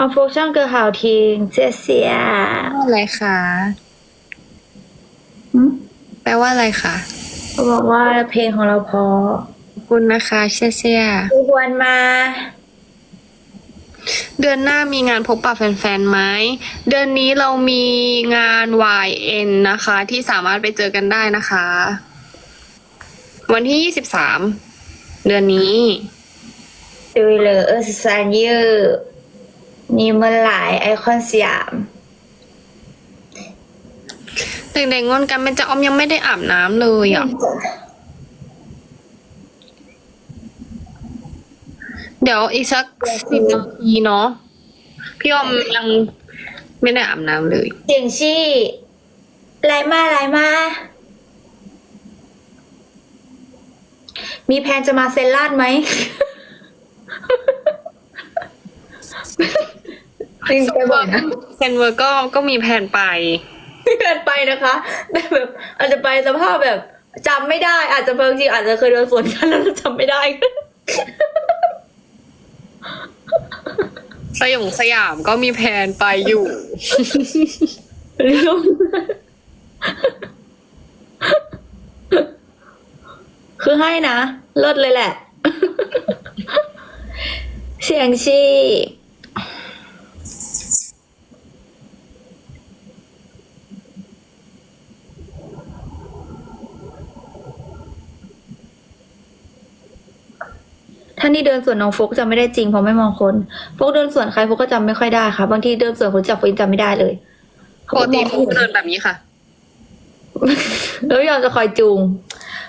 เอาโฟกช่างเกอร์หาวทิงเสียเสียอะไรคะหืมแปลว่าอะไรคะเขาบอกว่าเพลงของเราเพอขอบคุณนะคะเชียเชียทุกวันมาเดือนหน้ามีงานพบปะแฟนๆไหมเดือนนี้เรามีงาน YN นะคะ ที่สามารถไปเจอกันได้นะคะ วันที่ 23 เดือนนี้ ดูเลยเออสานเยอร์ มีเมื่อหลายไอคอนสยามเด็กๆงอนกันเป็นจะออมยังไม่ได้อาบน้ำเลยอะ เดี๋ยวอีกสักสิบนาทีเนาะพี่ออมยังไม่ได้อาบน้ำเลยเสียงชี่ไลมาไลมา มีแพลนจะมาเซนลาดไหม จริงไปบอกนะเซนเวอร์ก็ก็มีแผนไปเกินไปนะคะแต่แบบอาจจะไปสภาพแบบจำไม่ได้ อาจจะเพิ่งจริงอาจจะเคยโดนสวนกันแล้วจำไม่ได้สยองสยามก็มีแผนไปอยู่คือให้นะเลิศเลยแหละ เสียงชี ท่านที่เดินสวนน้องโฟกจำไม่ได้จริงเพราะไม่มองคนโฟกเดินสวนใครโฟกก็จำไม่ค่อยได้ค่ะ บางทีเดินสวนคนจับโฟกยังจำไม่ได้เลยปกติฟุกเดินแบบนี้ค่ะ แล้วยอมจะคอยจูง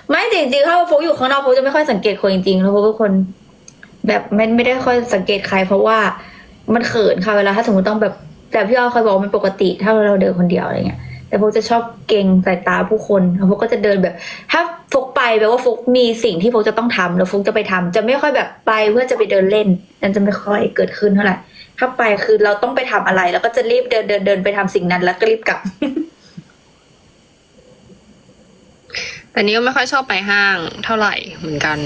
ไม่จริงๆถ้าโฟกอยู่ข้างนอกโฟกจะไม่ค่อยสังเกตคนจริงๆแล้วโฟกเป็นคน แบบไม่ไม่ได้ค่อยสังเกตใคร เพราะว่ามันเขินค่ะเวลาถ้าสมมติต้องแบบแต่พี่อ้อเคยบอกว่ามันปกติถ้าเราเดินคนเดียวอะไรเงี้ย แต่โฟกจะชอบเก่งสายตาผู้คนแล้วโฟกก็จะเดินแบบ ถ้าโฟกไปแปลว่าโฟกมีสิ่งที่โฟกจะต้องทำแล้วโฟกจะไปทำจะไม่ค่อยแบบไปเพื่อจะไปเดินเล่น นั่นจะไม่ค่อยเกิดขึ้นเท่าไหร่ถ้าไปคือเราต้องไปทำอะไร แล้วก็จะรีบเดินเดินเดินไปทำสิ่งนั้นแล้วก็รีบกลับ แต่นี้ก็ไม่ค่อยชอบไปห้างเท่าไหร่เหมือนกัน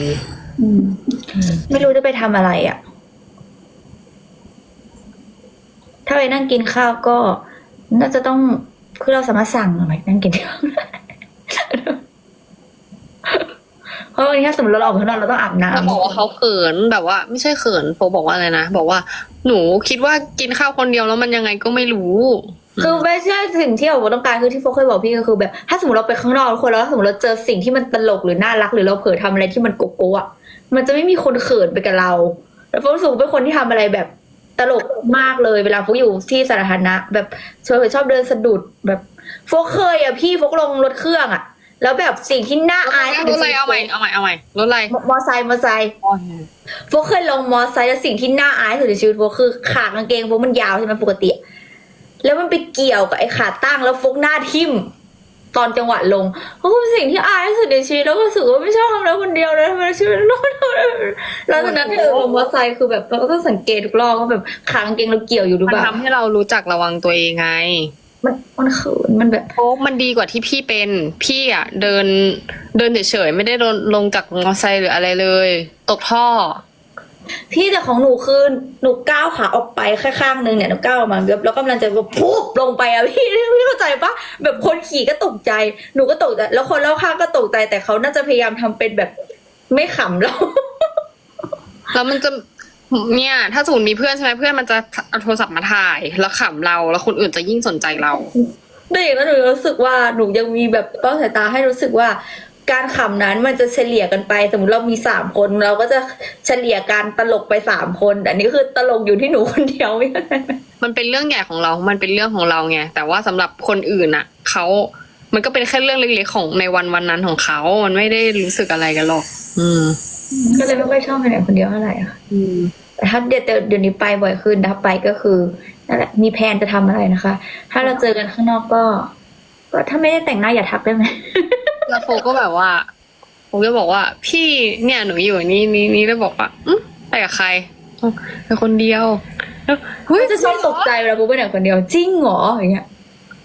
อืมไม่รู้จะไปทำอะไรอะ ถ้าไปนั่งกินข้าวก็น่าจะต้อง คือเราสามารถสั่งอะไรนั่งกินข้าวเพราะวันนี้ถ้าสมมติเราออกไปข้างนอกเราต้องอาบน้เขาบอกว่าเขาเขินแบบว่า ไม่ใช่เขินโฟบอกว่าอะไรนะบอกว่า หนูคิดว่ากินข้าวคนเดียวแล้วมันยังไงก็ไม่รู้ำคือไม่ใช่สิ่งที่เราต้องการคือที่โฟกเคยบอกพี่ก็คือแบบ ถ้าสมมติเราไปข้างนอกทุกคนแล้วสมมติเราเจอสิ่งที่มันตลกหรือน่ารักหรือเราเผลอทำอะไรที่มันโกโก้อะมันจะไม่มีคนเขินไปกับเราแล้วโฟกรู้สึกว่าเป็นคนที่ทำอะไรแบบ ตลกมากเลยเวลาโฟกอยู่ที่สาธารณะ แบบชอบชอบเดินสะดุดแบบโฟกเคยอะพี่โฟกลงรถเครื่องอะแล้วแบบสิ่งที่น่าอายรถอะไรเอาใหม่เอาใหม่เอาใหม่รถอะไรมอไซค์มอไซค์โฟกเคยลงมอไซค์แล้วสิ่งที่น่าอายที่สุดในชีวิตโฟกคือขากางเกงโฟกมันยาวใช่ไหมปกติอะแล้วมันไปเกี่ยวกับไอ้ขาตั้งแล้วโฟกหน้าทิ่ม ตอนจังหวะลงเพราะเป็นสิ่งที่อายที่สุดในชีวิตแล้วก็รู้สึกว่าไม่ชอบทำแล้วคนเดียวเลยทำไมชีวิตเราทำแล้วจากนั้นที่เราลงมอไซค์คือแบบเราก็ต้องสังเกตทุกรอบว่าแบบขากางเกงเราเกี่ยวอยู่หรือมันเปล่าทำให้เรารู้จักระวังตัวเองไง มันมันเขินมันแบบ โอ้มันดีกว่าที่พี่เป็น พี่อะ เดินเดินเฉยๆไม่ได้โดนลงจากมอเตอร์ไซค์หรืออะไรเลย ตกท่อ พี่แต่ของหนูคือหนูก้าวขาออกไปแค่ข้างนึงเนี่ยหนูก้าวออกมาแบบแล้วกำลังจะแบบพุบลงไปอะพี่พี่เข้าใจปะแบบคนขี่ก็ตกใจหนูก็ตกใจแล้วคนรอบข้างก็ตกใจแต่เขาน่าจะพยายามทำเป็นแบบไม่ขำเราแล้วมันจะเนี่ยถ้าสมมติมีเพื่อนใช่ไหมเพื่อนมันจะเอาโทรศัพท์มาถ่ายแล้วขำเราแล้วคนอื่นจะยิ่งสนใจเราแต่อย่างนั้นหนูรู้สึกว่าหนูยังมีแบบเป้าสายตาให้รู้สึกว่า การขำนั้นมันจะเฉลี่ยกันไป สมมติเรามีสามคน เราก็จะเฉลี่ยการตลกไปสามคนอันนี้คือตลกอยู่ที่หนูคนเดียวไม่ใช่ไหมมันเป็นเรื่องใหญ่ของเรา มันเป็นเรื่องของเราไงแต่ว่าสำหรับคนอื่นอะเขามันก็เป็นแค่เรื่องเล็กๆของในวันวันนั้นของเขา มันไม่ได้รู้สึกอะไรกันหรอก อืม ก็เลยไม่ค่อยชอบไปไหนคนเดียวเท่าไหร่อะค่ะอืมแต่ถ้าเดี๋ยวเดี๋ยวนี้ไปบ่อยขึ้นถ้าไปก็คือนั่นแหละมีแพลนจะทำอะไรนะคะ ถ้าเราเจอกันข้างนอกก็ ก็ถ้าไม่ได้แต่งหน้าอย่าทักได้ไหม แล้วโฟก็แบบว่าโฟก็บอกว่า พี่เนี่ยหนูอยู่นี่นี่นี่แล้วบอกว่าอืมไปกับใครอ๋อไปคนเดียวแล้วเฮ้ยจะชอบตกใจเวลาปุ๊บไปไหนคนเดียวจริงเหรออย่างเงี้ย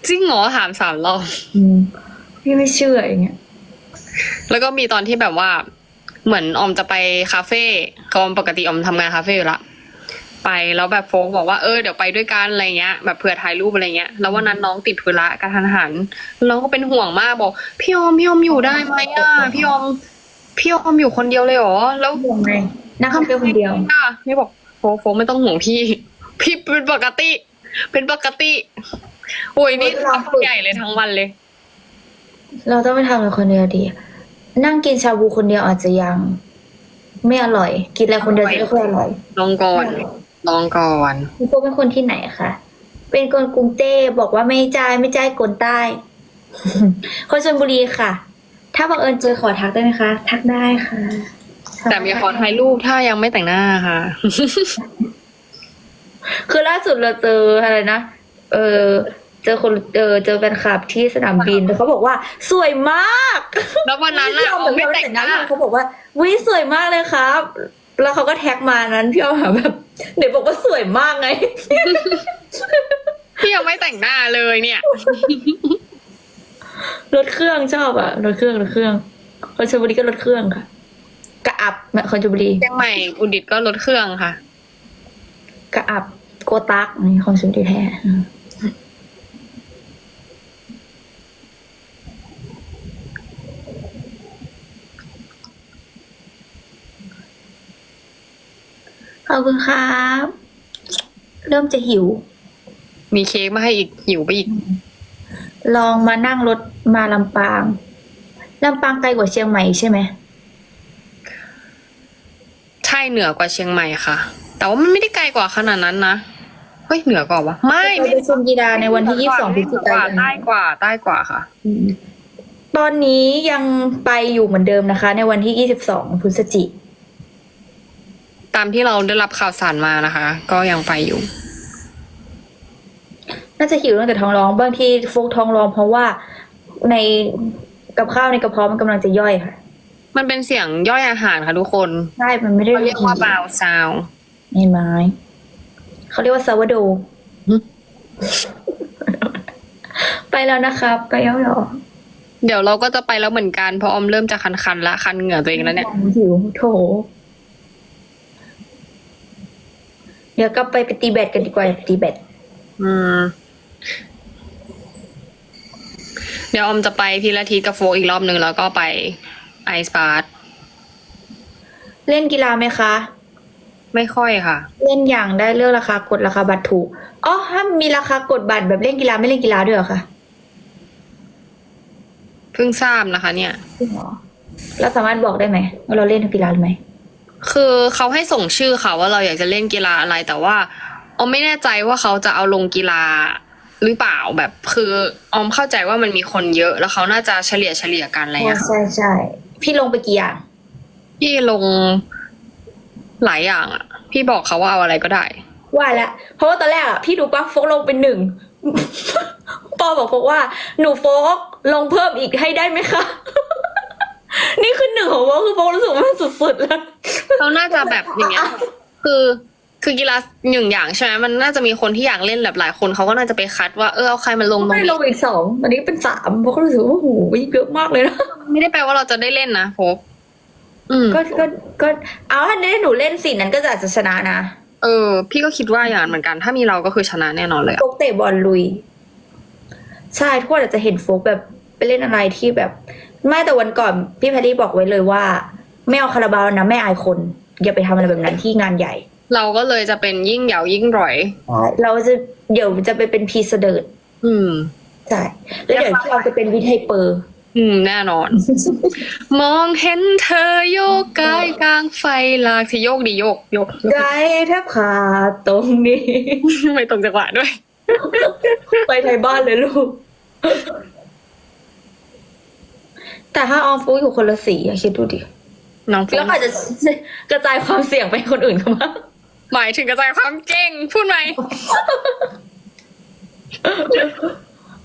จริงเหรอถามสามรอบอืมพี่ไม่เชื่ออย่างเงี้ยแล้วก็มีตอนที่แบบว่า เหมือนออมจะไปคาเฟ่เขาปกติออมทำงานคาเฟ่อยู่ละ ไปแล้วแบบโฟกบอกว่าเออเดี๋ยวไปด้วยกันอะไรเงี้ย แบบเผื่อถ่ายรูปอะไรเงี้ยแล้ววันนั้นน้องติดธุระกระทันหันน้องก็เป็นห่วงมากบอก พี่ออมพี่ออมอยู่ได้ไหมอะพี่ออมพี่ออมอยู่คนเดียวเลยเหรอแล้วห่วงไงนั่งคนเดียวคนเดียวอะนี่บอกโฟกโฟกไม่ต้องห่วงพี่ พี่เป็นปกติ เป็นปกติโอ้ยนี่ทำใหญ่เลยทั้งวันเลย เราต้องไปทำอะไรคนเดียวดีนั่งกินชาบูคนเดียวอาจจะยัง ไม่อร่อย กินอะไรคนเดียวจะไม่ค่อยอร่อยลองก่อน ลองก่อนพี่โฟกเป็นคนที่ไหนคะ เป็นคนกรุงเทพบอกว่าไม่จ่ายไม่จ่ายกนใต้ คนชลบุรีค่ะ ถ้าบังเอิญเจอขอทักได้ไหมคะ ทักได้ค่ะ แต่มีขอถ่ายรูปถ้ายังไม่แต่งหน้าค่ะ คือล่าสุดเราเจออะไรนะ เออเจอคนเออเจอแฟนคลับที่สนามบินแล้วเขาบอกว่า สวยมาก แล้ววันนั้นพี่อะออมออมไม่ไม่แต่แต่งงหหน้าน้าเขาบอกว่าวิสวยมากเลยครับ แล้วเขาก็แท็กมานั้นพี่ออมแบบเดี๋ยวบอกว่าสวยมากไง พี่ยังไม่แต่งหน้าเลยเนี่ยรถเครื่องชอบอะรถเครื่องรถเครื่องคนชลบุรีก็รถเครื่องค่ะ กระอับนะคนชลบุรีเชียงใหม่อุดิตก็ลดเครื่องค่ะ กระอับโกตักนี่คนชลบุรีแท้ ขอบคุณครับ เริ่มจะหิว มีเค้กมาให้อีกหิวไปอีก ลองมานั่งรถมาลำปางลำปางไกลกว่าเชียงใหม่ใช่ไหมใช่เหนือกว่าเชียงใหม่ค่ะ แต่ว่ามันไม่ได้ไกลกว่าขนาดนั้นนะเฮ้ยเหนือกว่าวะไม่ไปชมกีฬาในวันที่ยี่สิบสองพฤศจิกายนใต้กว่าใต้กว่าค่ะตอนนี้ยังไปอยู่เหมือนเดิมนะคะ ในวันที่ยี่สิบสองพฤศจิ ตามที่เราได้รับข่าวสารมานะคะ ก็ยังไปอยู่ น่าจะหิวตั้งแต่ท้องร้องบางทีฟุกท้องร้องเพราะว่าในกับข้าวในกระเพาะมันกำลังจะย่อยค่ะ มันเป็นเสียงย่อยอาหารค่ะทุกคนใช่ มันไม่ได้เขาเรียกว่าบาวซาว เห็นไหมเขาเรียกว่าซาวโด หึ ไปแล้วนะครับ ไปแล้วเหรอเดี๋ยวเราก็จะไปแล้วเหมือนกันเพราะออมเริ่มจะคันๆละคันเหงื่อตัวเองแล้วเนี่ย หิวโถ เดี๋ยวก็ไปไปตีแบดกันดีกว่าอยากไปตีแบดอืม เดี๋ยวออมจะไปพีละทีกับโฟกอีกรอบหนึ่งแล้วก็ไปไอสปาร์เล่นกีฬาไหมคะ ไม่ค่อยค่ะ เล่นอย่างได้เลือกราคากดราคาบัตรถูกอ๋อถ้ามีราคากดบัตรแบบเล่นกีฬาไม่เล่นกีฬาด้วยเหรอคะเพิ่งทราบนะคะ เนี่ยจริงเหรอเราสามารถบอกได้ไหมว่าเราเล่นกีฬาหรือไม่ คือเขาให้ส่งชื่อค่ะว่าเราอยากจะเล่นกีฬาอะไร แต่ว่าออมไม่แน่ใจว่าเขาจะเอาลงกีฬาหรือเปล่าแบบคือออมเข้าใจว่ามันมีคนเยอะ แล้วเขาน่าจะเฉลี่ยเฉลี่ยกันอะไรอ๋อเงี้ยใช่ใช่พี่ลงไปกี่อย่างพี่ลงหลายอย่างอะ พี่บอกเขาว่าเอาอะไรก็ได้ ว่าแล้วเพราะว่าตอนแรกอะพี่ดูปั๊บโฟกลงเป็นหนึ่งปอบอกโฟกว่าหนูโฟกลงเพิ่มอีกให้ได้ไหมคะ นี่คือหนึ่งของโฟกคือโฟกรู้สึกว่ามันสุดๆแล้ว เขาน่าจะแบบอย่างเงี้ย คือคือกีฬาหนึ่งอย่างใช่ไหมมันน่าจะมีคนที่อยากเล่นแบบหลายคนเขาก็น่าจะไปคัดว่าเออเอาใครมาลงตรงไม่ลนี้งอีกสองตอนนี้เป็นสามโฟกก็รู้สึกว่าโอ้โหเยอะมากเลยนะ ไม่ได้แปลว่าเราจะได้เล่นนะโฟกอืมก็ก็ก็เอาถ้าได้หนูเล่นสินั้นก็จะอาจจะชนะนะเออ พี่ก็คิดว่าอย่างนั้นเหมือนกัน ถ้ามีเราก็คือชนะแน่นอนเลยอะ โฟกเตะบอลลุย ใช่ทุกคนอาจจะเห็นโฟกแบบไปเล่นอะไรที่แบบ ไม่แต่วันก่อนพี่แพรรี่บอกไว้เลยว่า ไม่เอาคาราบาวนะไม่อายคน อย่าไปทำอะไรแบบนั้นที่งานใหญ่เราก็เลยจะเป็นยิ่งเหยายิ่งร่อย เราจะเดี๋ยวจะไปเป็นพีเสดิร์ดอืม ใช่แล้วเดี๋ยวที่เราจะเป็นวิทยเปอร์ อืม แน่นอน มองเห็นเธอโยกกายกลางไฟหลากที่โยกดีโยกโยกโยกใจแทบขาดตรงนี้ไม่ตรงจังหวะด้วย ไปไทยบ้านเลยลูก แต่ถ้าออมฟูอยู่คนละสีอะคิดดูดิ น้องฟิแล้วอาจจะกระจายความเสี่ยงไปคนอื่นเขาบ้างหมายถึงกระจายความเก่งพูดไหม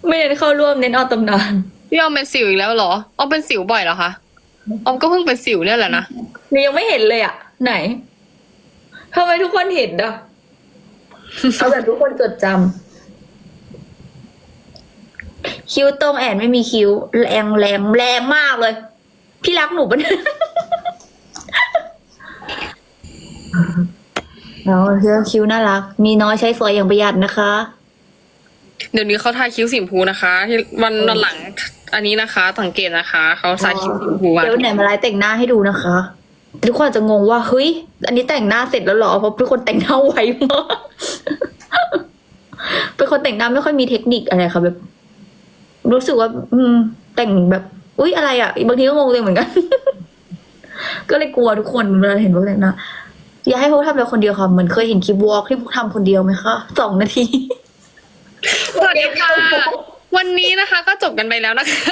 ไม่เน้นเข้าร่วมเน้นเอาตำนานพี่ออมเป็นสิวอีกแล้วเหรอออมเป็นสิวบ่อยเหรอคะออมก็เพิ่งเป็นสิวเนี่ยแหละนะหนูยังไม่เห็นเลยอะไหนทำไมทุกคนเห็นอะเอาแบบทุกคนจดจำคิ้วตรงแอนไม่มีคิ้วแรงแรงแรงมากเลย พี่รักหนูปะเนี่ย แล้วเรื่องคิ้วน่ารัก มีน้อยใช้สวยอย่างประหยัดนะคะ เดี๋ยวนี้เขาทาคิ้วสีชมพูนะคะ ที่วันวันหลังอันนี้นะคะ สังเกตนะคะเขาใส่คิ้วสีชมพูกันเดี๋ยวไหนมาไลฟ์แต่งหน้าให้ดูนะคะ ทุกคนอาจจะงงว่าเฮ้ย อันนี้แต่งหน้าเสร็จแล้วเหรอเพราะทุกคนแต่งหน้าไวมากเป็นคนแต่งหน้าไม่ค่อยมีเทคนิคอะไรค่ะแบบ รู้สึกว่า อืม แต่งแบบ อุ๊ยอะไรอะบางทีก็งงเลยเหมือนกัน ก็เลยกลัวทุกคนเวลาเห็นพวกแต่งหน้า อย่าให้พวกทำแบบคนเดียวค่ะเหมือนเคยเห็นคลิปวอล์กที่พวกทำคนเดียวไหมคะสองนาที สวัสดีค่ะ วันนี้นะคะก็จบกันไปแล้วนะคะ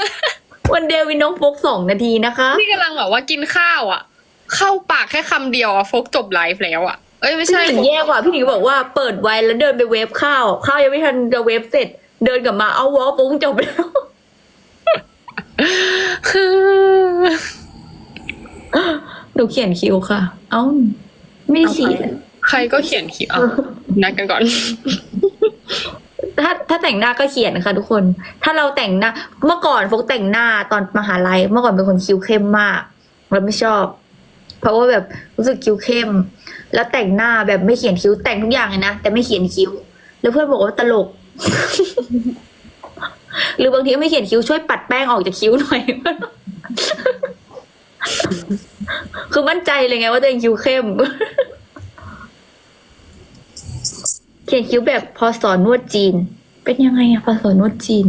วันเดวินน้องโฟกสองนาทีนะคะ ที่กำลังแบบว่ากินข้าวอะ เข้าปากแค่คำเดียวอะโฟกจบไลฟ์แล้วอะ เอ้ยไม่พี่ใช่หนิงแย่กว่าพี่หนิงบอกว่าเปิดไว้แล้วเดินไปเวฟข้าว ข้าวยังไม่ทันจะเวฟเสร็จ เดินกลับมาเอาวอลฟุ้งจบแล้ว คือ หนูเขียนคิวค่ะ เอ้า ไม่ได้เขียนใครก็เขียนคิ้วอะนัดกันก่อน ถ้าถ้าแต่งหน้าก็เขียนนะคะทุกคน ถ้าเราแต่งหน้า เมื่อก่อนฟกแต่งหน้าตอนมหาลัย เมื่อก่อนเป็นคนคิ้วเข้มมากเราไม่ชอบ เพราะว่าแบบรู้สึกคิ้วเข้ม แล้วแต่งหน้าแบบไม่เขียนคิ้วแต่งทุกอย่างเลยนะแต่ไม่เขียนคิ้ว แล้วเพื่อนบอกว่าตลกหรือบางทีก็ไม่เขียนคิ้วช่วยปัดแป้งออกจากคิ้วหน่อย คือมั่นใจเลยไงว่าตัวเองคิ้วเข้ม เขียนคิ้วแบบพอสอนนวดจีน เป็นยังไงอะพอสอนนวดจีน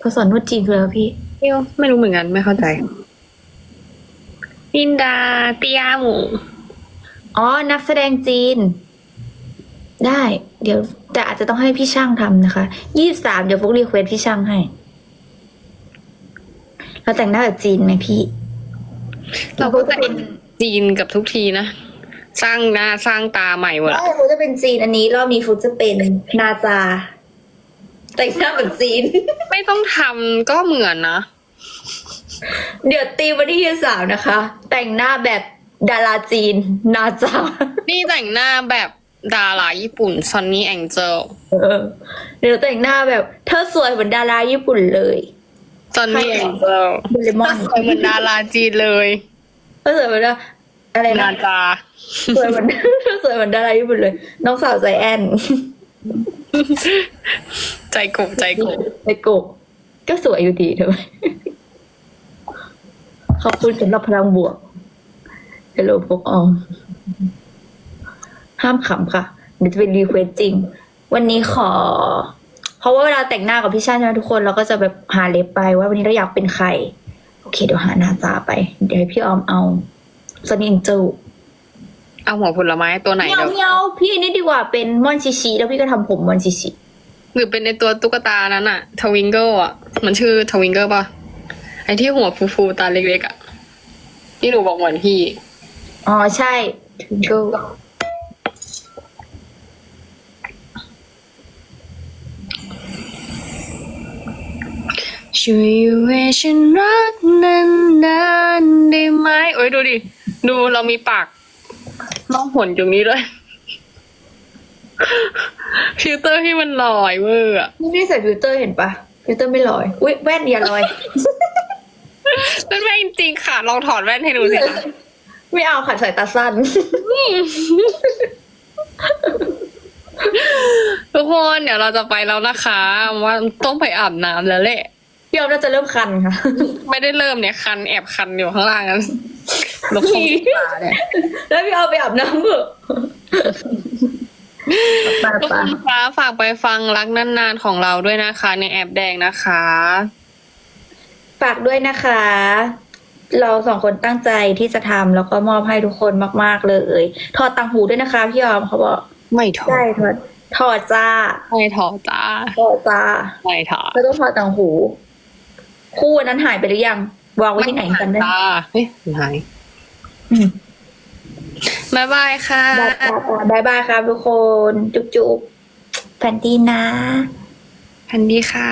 พอสอนนวดจีนคืออะไรวะพี่เดี๋ยวไม่รู้เหมือนกันไม่เข้าใจลินดาเตียหมูอ๋อ นักแสดงจีน ได้ เดี๋ยวแต่อาจจะต้องให้พี่ช่างทำนะคะยี่สามเดี๋ยวพวกรีเควสพี่ช่างให้ เราแต่งหน้าแบบจีนไหมพี่ เราก็จะเป็นจีนกับทุกทีนะ สร้างหน้าสร้างตาใหม่หมดอะใช่ฟุกจะเป็นจีนอันนี้ รอบนี้ฟุกจะเป็นนาจา แต่งหน้าแบบจีน ไม่ต้องทำก็เหมือนนะ เดี๋ยวตีวันที่ยี่สามนะคะ แต่งหน้าแบบดาราจีน นาจานี่แต่งหน้าแบบดาราญี่ปุ่นซอนนี่แองเจลเออเดี๋ยวแต่งหน้าแบบเธอสวยเหมือนดาราญี่ปุ่นเลยซอนนี่แองเจลเดเรมอนสวยเหมือนดาราจีนเลย เธอสวยเหมือนว่า อะไรนานะจาสวยเหมือนสวยเหมือนดาราญี่ปุ่นเลย น้องสาวใจแอนใจกบใจกบไอโกะก็สวยอยู่ดีทำไมขอบคุณสำหรับพลังบวกเฮลโลพกออมห้ามขำค่ะ เดี๋ยวจะเป็นรีเควสจริง วันนี้ขอ เพราะว่าเวลาแต่งหน้ากับพี่ชาติใช่ไหมทุกคนเราก็จะแบบหาเล็บไปว่าวันนี้เราอยากเป็นใคร โอเค เดี๋ยวหาหน้าตาไป เดี๋ยวให้พี่ออมเอา สนิงจูเอาหัวผลไม้ตัวไหนไม่เอาเดี๋ยวไม่เอาพี่นี่ดีกว่าเป็นมอนชิชิแล้วพี่ก็ทำผมมอนชิชิหรือเป็นในตัวตุ๊กตานั้นอะทวิงเกิลอะมันชื่อทวิงเกิลป่ะไอที่หัวฟูๆตาเล็กๆอะที่หนูบอกเหมือนพี่ อ๋อใช่ก็ช่วยอยู่ให้ฉันรักนานๆได้ไหมโอ้ยดูดิ ดูเรามีปากน้องหนอยู่นี้ด้วยฟิลเตอร์ที่มันลอยเวอร์อะไม่ได้ใส่ฟิลเตอร์เห็นปะฟิลเตอร์ไม่ลอยอุ้ยแว่นอย่าลอยนั่นแม่งจริงค่ะ ลองถอดแว่นให้ดูสิคะไม่เอาค่ะสายตาสั้นทุกคนเดี๋ยวเราจะไปแล้วนะคะว่าต้องไปอาบน้ำแล้วแหละพี่ออมน่าจะเริ่มคันค่ะ ไม่ได้เริ่มเนี่ยคันแอบคันอยู่ข้างล่างนั้น ลบเข้าตาเนี่ยแล้วพี่ออมไปอาบน้ำเถอะไปทุกไปคนคะฝากไปฟังรักนานๆของเราด้วยนะคะ ในแอปแดงนะคะ ฝากด้วยนะคะ เราสองคนตั้งใจที่จะทำแล้วก็มอบให้ทุกคนมาก ๆ เลย ถอดต่างหูด้วยนะคะพี่ออมเขาบอกไม่ถอใช่ดถอดถอดจ้าไม่ถอดจ้าถอดจ้าไม่ถอดแล้วต้องถอดต่างหู คู่อันนั้นหายไปหรือยัง วางไว้ที่ไหนกันได้จ้าเฮ้ยหายอืมบายบายค่ะบายบายครับทุกคน จุ๊บจุ๊บแฟนตีนะพันดีค่ะ